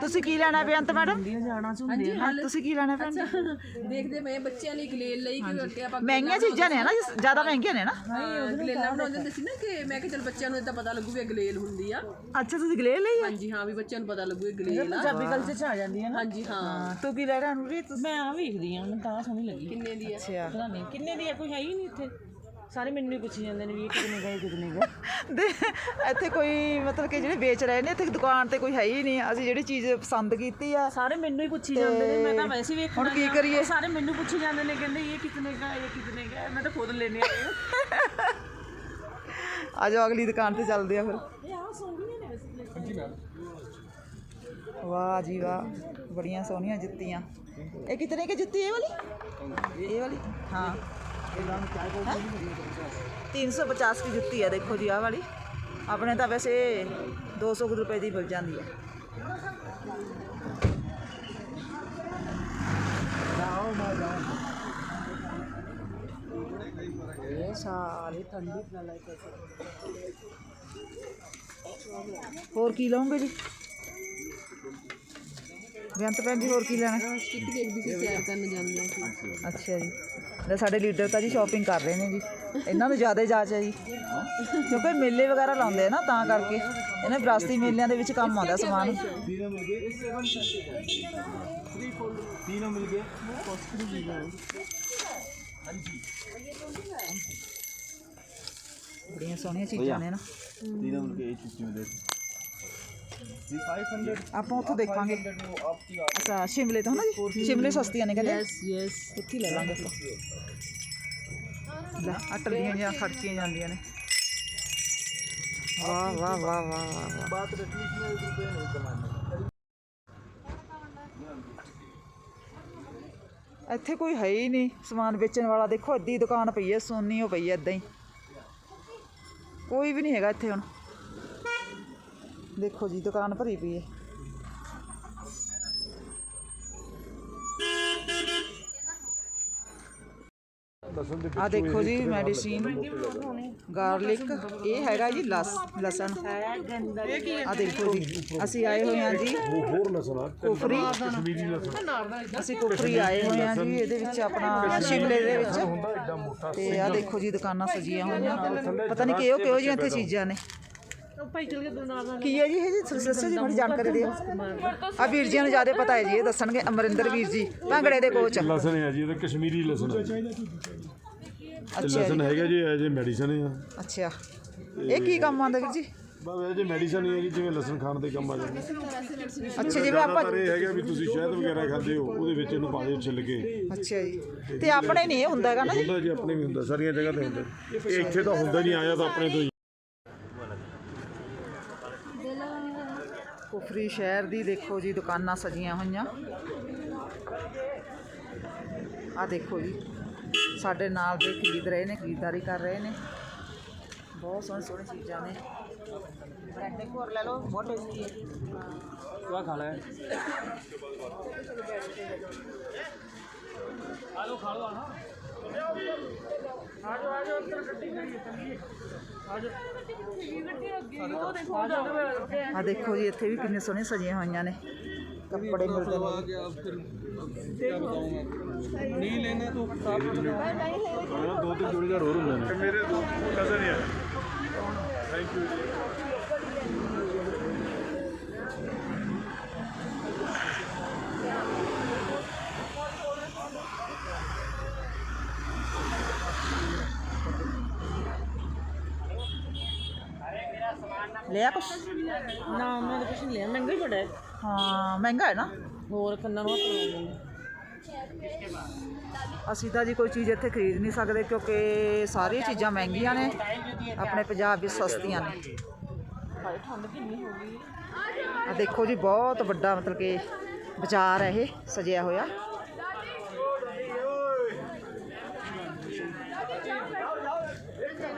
ਤੁਸੀਂ ਕੀ ਲੈਣਾ ਬੇਅੰਤ ਮੈਡਮ? ਜਾਣਾ ਝੁੰਡੇ ਹਾਂ ਤੁਸੀਂ ਕੀ ਲੈਣਾ ਭੈਣ ਜੀ? ਦੇਖਦੇ ਮੈਂ ਬੱਚਿਆਂ ਲਈ ਗਲੇਲ ਲਈ ਕਿ ਅੱਗੇ ਆਪਾਂ ਮਹਿੰਗੀਆਂ ਚੀਜ਼ਾਂ ਨੇ ਨਾ ਜ਼ਿਆਦਾ ਮਹਿੰਗੀਆਂ ਨੇ ਨਾ। ਹਾਂ, ਗਲੇਲਾਂ ਬਣਾਉਂਦੇ ਹੁੰਦੇ ਸੀ ਨਾ ਕਿ ਮੈਂ ਕਿਹਾ ਚਲ ਬੱਚਿਆਂ ਨੂੰ ਇਦਾਂ ਪਤਾ ਲੱਗੂ ਵੀ ਇਹ ਗਲੇਲ ਹੁੰਦੀ ਆ। ਅੱਛਾ ਤੁਸੀਂ ਗਲੇ ਲਈ ਆ? ਹਾਂਜੀ ਹਾਂ ਵੀ ਬੱਚਿਆਂ ਨੂੰ ਪਤਾ ਲੱਗੂ ਇਹ ਗਲੇਲ ਆ। ਪੰਜਾਬੀ ਕਲਚਰ ਚ ਆ ਜਾਂਦੀ ਹੈ ਨਾ। ਹਾਂਜੀ ਹਾਂ। ਹਾਂ ਤੂੰ ਕੀ ਲੈਣਾ ਨੂਰੀ ਮੈਂ ਆ ਵੇਖਦੀ ਆ ਮੈਨੂੰ ਤਾਂ ਸੋਹਣੀ ਲੱਗੀ। ਕਿੰਨੇ ਦੀ ਆ? ਅੱਛਾ। ਪਤਾ ਨਹੀਂ ਕਿੰਨੇ ਦੀ ਆ? ਕੋਈ ਹੈ ਹੀ ਨਹੀਂ ਇੱਥੇ। ਸਾਰੇ ਮੈਨੂੰ ਹੀ ਪੁੱਛੀ ਜਾਂਦੇ ਨੇ ਵੀ ਇਹ ਕਿੰਨੇ ਗਏ ਕਿੰਨੇ ਗਏ। ਦੇ ਇੱਥੇ ਕੋਈ ਮਤਲਬ ਕਿ ਜਿਹੜੇ ਵੇਚ ਰਹੇ ਨੇ ਇੱਥੇ ਦੁਕਾਨ ਤੇ ਕੋਈ ਹੈ ਹੀ ਨਹੀਂ। ਅਸੀਂ ਜਿਹੜੀ ਚੀਜ਼ ਪਸੰਦ ਕੀਤੀ ਆ ਸਾਰੇ ਮੈਨੂੰ ਹੀ ਪੁੱਛੀ ਜਾਂਦੇ ਨੇ ਮੈਂ ਤਾਂ ਵੈਸੇ ਹੀ ਵੇਖਣਾ ਹੁਣ ਕੀ ਕਰੀਏ? ਸਾਰੇ ਮੈਨੂੰ ਪੁੱਛੀ ਜਾਂਦੇ ਨੇ ਕਹਿੰਦੇ ਇਹ ਕਿਤਨੇ ਦਾ ਇਹ ਕਿਤਨੇ ਦਾ ਮੈਂ ਤਾਂ ਖੁਦ ਲੈਣੇ ਹਾਂ ਆ ਜਾਓ ਅਗਲੀ ਦੁਕਾਨ ਤੇ ਚੱਲਦੇ ਆ ਫਿਰ। ਇਹ ਆ ਸੋਹਣੀਆਂ ਨੇ ਵੈਸੇ ਵਾਹ ਜੀ ਵਾਹ ਬੜੀਆਂ ਸੋਹਣੀਆਂ ਜੁੱਤੀਆਂ। ਇਹ ਕਿਤਨੇ ਕੀ ਜੁੱਤੀ ਇਹ ਵਾਲੀ? ਇਹ ਵਾਲੀ? ਹਾਂ। तीन सौ पचास की जुत्ती है, देखो जी आह वाली। अपने तो वैसे दो सौ रुपए की मिल जाती है। और की लोगे जी? ਬੇਅੰਤ ਭੈਣ ਜੀ ਹੋਰ ਕੀ ਲੈਣਾ ਸਟਿਕ ਦੇਖਦੀ ਸੀ ਸੈਰ ਕਰਨ ਜਾਂਦੇ ਆ ਸੀ ਅੱਛਾ ਜੀ ਲੈ ਸਾਡੇ ਲੀਡਰ ਤਾਂ ਜੀ ਸ਼ਾਪਿੰਗ ਕਰ ਰਹੇ ਨੇ ਜੀ ਇਹਨਾਂ ਨੂੰ ਜ਼ਿਆਦਾ ਜਾਚ ਹੈ ਜੀ ਕਿਉਂਕਿ ਮੇਲੇ ਵਗੈਰਾ ਲਾਉਂਦੇ ਆ ਨਾ ਤਾਂ ਕਰਕੇ ਇਹਨਾਂ ਵਿਰਾਸਤੀ ਮੇਲਿਆਂ ਦੇ ਵਿੱਚ ਕੰਮ ਆਉਂਦਾ ਸਮਾਨ ਬੜੀਆਂ ਸੋਹਣੀਆਂ ਚੀਜ਼ਾਂ ਨੇ ਨਾ तीनों मिलके एक सिस्टम में देते जी 500 आप तो देख अच्छा शिमले तो है ना जी? शिमले सस्ती है ना कहते ले लेंगे तो। टलियाँ जहाँ खर्चिया जाए ने। वाह वाह वाह वाह वाह वाह। इत कोई है ही नहीं समान बेचने वाला। देखो अद्धी दुकान पई है सोनी हो पई है इदा ही। कोई भी नहीं है इतने ਦੇਖੋ ਜੀ ਦੁਕਾਨ ਭਰੀ ਪਈ ਹੈ ਆ ਦੇਖੋ ਜੀ ਮੈਡੀਸਿਨ ਗਾਰਲਿਕ ਇਹ ਹੈਗਾ ਜੀ ਲਸ ਲਸਣ। ਆ ਦੇਖੋ ਜੀ ਅਸੀਂ ਆਏ ਹੋਏ ਹਾਂ ਜੀ। ਹੋਰ ਲਸਣਾ ਕੁਫਰੀ ਕਸ਼ਮੀਰੀ ਲਸਣ। ਅਸੀਂ ਕੁਫਰੀ ਆਏ ਹੋਏ ਹਾਂ ਜੀ ਇਹਦੇ ਵਿੱਚ ਆਪਣਾ ਸ਼ਿਮਲੇ ਦੇ ਵਿੱਚ। ਤੇ ਆ ਦੇਖੋ ਜੀ ਦੁਕਾਨਾਂ ਸਜੀਆਂ ਹੋਈਆਂ। ਪਤਾ ਨਹੀਂ ਕਿਹੋ ਕਿਹੋ ਜਿਹੀਆਂ ਇੱਥੇ ਚੀਜ਼ਾਂ ਨੇ। ਭਾਈ ਚਲ ਗਿਆ ਨਾਲ ਨਾਲ ਕੀ ਹੈ ਜੀ ਇਹ ਜੀ? ਦੱਸੋ ਜੀ ਬੜੀ ਜਾਣਕਾਰੀ ਦਿਓ। ਆ ਵੀਰ ਜੀਆਂ ਨੂੰ ਜ਼ਿਆਦਾ ਪਤਾ ਹੈ ਜੀ ਇਹ ਦੱਸਣਗੇ ਅਮਰਿੰਦਰ ਵੀਰ ਜੀ ਭੰਗੜੇ ਦੇ ਕੋਚ ਲਸਣ ਹੈ ਜੀ ਇਹ ਕਸ਼ਮੀਰੀ ਲਸਣ ਹੈ। ਅੱਛਾ ਲਸਣ ਜੀ। ਹੈਗਾ ਜੀ ਐਜ ਏ ਮੈਡੀਸਨ ਆ। ਅੱਛਾ। ਇਹ ਕੀ ਕੰਮ ਆਉਂਦਾ ਵੀਰ ਜੀ? ਬਸ ਐਜ ਏ ਮੈਡੀਸਨ ਹੀ ਹੈ ਜੀ ਜਿਵੇਂ ਲਸਣ ਖਾਣ ਦੇ ਕੰਮ ਆ ਜਾਂਦਾ। ਅੱਛਾ ਜਿਵੇਂ ਆਪਾਂ ਇਹ ਹੈਗਾ ਵੀ ਤੁਸੀਂ ਸ਼ਹਿਦ ਵਗੈਰਾ ਖਾਂਦੇ ਹੋ ਉਹਦੇ ਵਿੱਚ ਇਹਨੂੰ ਪਾ ਦਿਓ ਛਿੱਲ ਕੇ। ਅੱਛਾ ਜੀ। ਤੇ ਆਪਣੇ ਨਹੀਂ ਇਹ ਹੁੰਦਾ ਹੈਗਾ ਨਾ ਜੀ? ਹੁੰਦਾ ਜੀ ਆਪਣੇ ਵੀ ਹੁੰਦਾ ਸਾਰੀਆਂ ਜਗ੍ਹਾ ਤੇ ਹੁੰਦਾ। ਇਹ ਇੱਥੇ ਤਾਂ ਹੁੰਦਾ ਨਹੀਂ ਆਇਆ ਤਾਂ ਆਪਣੇ ਤੋਂ ਕੁਫਰੀ ਸ਼ਹਿਰ ਦੀ ਦੇਖੋ ਜੀ ਦੁਕਾਨਾਂ ਸਜੀਆਂ ਹੋਈਆਂ। ਆ ਦੇਖੋ ਜੀ ਸਾਡੇ ਨਾਲ ਦੇ ਖਰੀਦ ਰਹੇ ਨੇ ਖਰੀਦਦਾਰੀ ਕਰ ਰਹੇ ਨੇ। ਬਹੁਤ ਸੋਹਣੀ ਸੋਹਣੀ ਚੀਜ਼ਾਂ ਨੇ। ਬ੍ਰੈਡ ਇੱਕ ਹੋਰ ਲੈ ਲਓ ਬਹੁਤ ਟੇਸਟੀ ਹੈ। ਕੀ ਖਾ ਲੈ ਆ ਦੇਖੋ ਜੀ ਇੱਥੇ ਵੀ ਕਿੰਨੇ ਸੋਹਣੇ ਸਜੀਆਂ ਹੋਈਆਂ ਨੇ। ਕੱਪੜੇ ਮਿਲਦੇ ਨੇ। ਦੋ ਤਿੰਨ ਜੋੜੀਦਾਰ ਹੋਰ ਹੁੰਦੇ ਨੇ। ਮੇਰੇ ਦੋ ਕਜ਼ਨ ਹੀ ਆ ਥੈਂਕ ਯੂ ਲਿਆ ਕੁਛ? ਨਾ ਮੈਂ ਤਾਂ ਕੁਛ ਨਹੀਂ ਲਿਆ। ਮਹਿੰਗਾ ਹੀ ਬੜਾ ਹੈ। ਹਾਂ ਮਹਿੰਗਾ ਹੈ ਨਾ? ਹੋਰ ਕੰਨਾਂ ਨੂੰ ਹੱਥ ਅਸੀਂ ਤਾਂ ਜੀ ਕੋਈ ਚੀਜ਼ ਇੱਥੇ ਖਰੀਦ ਨਹੀਂ ਸਕਦੇ ਕਿਉਂਕਿ ਸਾਰੀਆਂ ਚੀਜ਼ਾਂ ਮਹਿੰਗੀਆਂ ਨੇ। ਆਪਣੇ ਪੰਜਾਬ ਵਿੱਚ ਸਸਤੀਆਂ ਨੇ। ਹਾਏ ਠੰਡ ਕਿੰਨੀ ਹੋ ਗਈ? ਆ ਦੇਖੋ ਜੀ ਬਹੁਤ ਵੱਡਾ ਮਤਲਬ ਕਿ ਬਾਜ਼ਾਰ ਹੈ ਇਹ ਸਜਿਆ ਹੋਇਆ।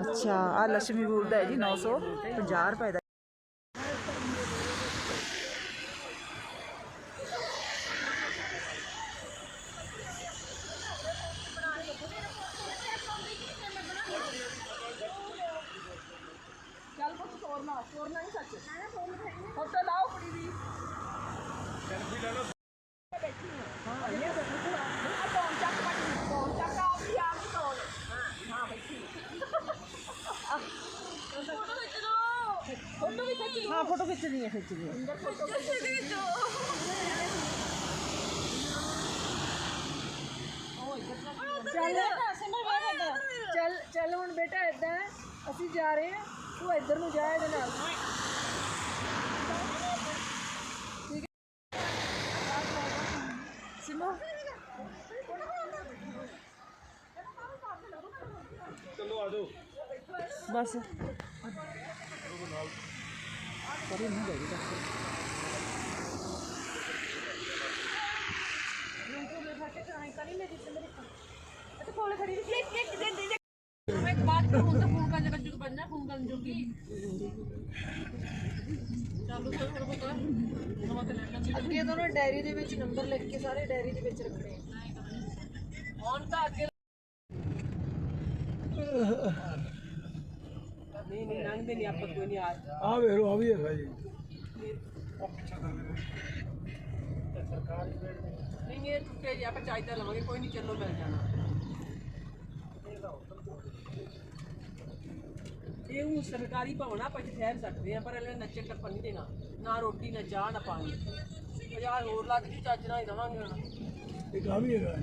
ਅੱਛਾ ਆ ਲక్ష్ਮੀ ਬੂਟ ਦਾ ਹੈ ਜੀ 950 ਰੁਪਏ ਦਾ ਫੋਟੋ ਖਿੱਚਣੀ ਹੈ ਖਿੱਚਣੀ ਹੈ ਚੱਲ ਚੱਲ ਹੁਣ ਬੇਟਾ ਏਦਾਂ ਹੈ, ਅਸੀਂ ਜਾ ਰਹੇ ਹਾਂ ਤੂੰ ਇੱਧਰ ਨੂੰ ਜਾ ਇਹਦੇ ਨਾਲ। ਸਿਮੋ? ਬਸ। ਫੋਨ ਕਰਨ ਜਗਾ ਜੁਗ ਬੰਨਾ ਫੋਨ ਕਰਨ ਜੋਗੀ ਚਾਲੂ ਕਰ ਹੋਰ ਬਤਾ ਨਵਾਂ ਤੇ ਲੈਣਾ ਅੱਗੇ ਦੋਨੋਂ ਡਾਇਰੀ ਦੇ ਵਿੱਚ ਨੰਬਰ ਲਿਖ ਕੇ ਸਾਰੇ ਡਾਇਰੀ ਦੇ ਵਿੱਚ ਰੱਖਣੇ। ਹੁਣ ਤਾਂ ਅੱਗੇ ਨਹੀਂ ਨਹੀਂ ਲੰਘਦੇ ਨਹੀਂ ਆਪਾਂ ਕੋਈ ਨਹੀਂ ਆ ਆ ਵੇਖ ਲਓ ਆ ਵੀ ਹੈਗਾ ਜੀ। ਨਹੀਂ ਇਹ ਟੁੱਟੇ ਜੇ ਆਪਾਂ ਚਾਹੀਦਾ ਲਵਾਂਗੇ ਕੋਈ ਨਹੀਂ ਚੱਲੋ ਮਿਲ ਜਾਣਾ। ਇਹ ਉਹ ਸਰਕਾਰੀ ਭਵਨ ਆ ਆਪਾਂ ਇੱਥੇ ਠਹਿਰ ਸਕਦੇ ਆ ਪਰ ਇਹਨੇ ਨੱਚੇ ਟੱਪਣ ਨਹੀਂ ਦੇਣਾ। ਨਾ ਰੋਟੀ ਨਾ ਚਾਹ ਨਾ ਪਾਣੀ। ਹਜ਼ਾਰ ਹੋਰ ਲੱਗ ਜੀ ਚੱਜ ਨਾਲ ਹੀ ਦਵਾਂਗੇ ਹੁਣ। ਇੱਕ ਆ ਵੀ ਹੈਗਾ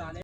on it.